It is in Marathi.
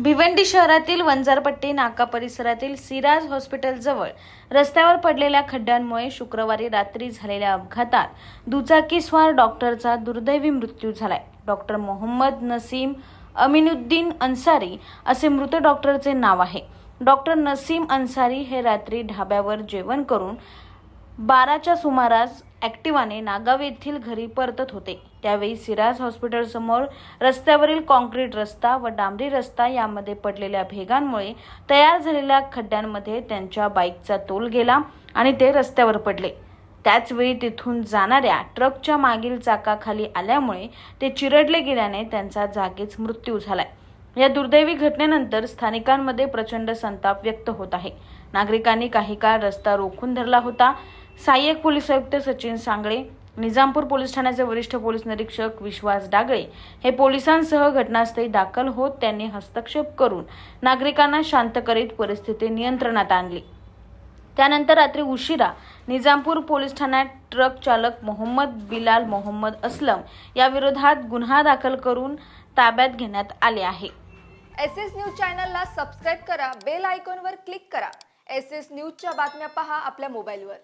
भिवंडी शहरातील वंजारपट्टी नाका परिसरातील सिराज हॉस्पिटलजवळ रस्त्यावर पडलेल्या खड्ड्यांमुळे शुक्रवारी रात्री झालेल्या अपघातात दुचाकीस्वार डॉक्टरचा दुर्दैवी मृत्यू झालाय. डॉक्टर मोहम्मद नसीम अमिनुद्दीन अन्सारी असे मृत डॉक्टरचे नाव आहे. डॉक्टर नसीम अन्सारी हे रात्री ढाब्यावर जेवण करून बाराच्या सुमारास ॲक्टिवाने नागाव येथील घरी परतत होते. त्यावेळी सिराज हॉस्पिटलसमोर रस्त्यावरील कॉन्क्रीट रस्ता व डांबरी रस्ता यामध्ये पडलेल्या भेगांमुळे तयार झालेल्या खड्ड्यांमध्ये त्यांच्या बाईकचा तोल गेला आणि ते रस्त्यावर पडले. त्याचवेळी तिथून जाणाऱ्या ट्रकच्या मागील चाकाखाली आल्यामुळे ते चिरडले गेल्याने त्यांचा जागीच मृत्यू झालाय. या दुर्दैवी घटनेनंतर स्थानिकांमध्ये प्रचंड संताप व्यक्त होत आहे. नागरिकांनी काही काळ रस्ता रोखून धरला होता. सहाय्यक पोलीस आयुक्त सचिन सांगळे निजामपूर पोलीस ठाण्याचे वरिष्ठ पोलीस निरीक्षक विश्वास डागळे हे पोलिसांसह घटनास्थळी दाखल होत त्यांनी हस्तक्षेप करून नागरिकांना शांत करीत परिस्थिती नियंत्रणात आणली. त्यानंतर रात्री उशिरा निजामपूर पोलीस ठाण्यात ट्रक चालक मोहम्मद बिलाल मोहम्मद असलम या विरोधात गुन्हा दाखल करून ताब्यात घेण्यात आले आहे. एस एस न्यूज चॅनलला सबस्क्राईब करा बेल आयकॉनवर क्लिक करा. एस एस न्यूजच्या बातम्या पहा आपल्या मोबाईलवर.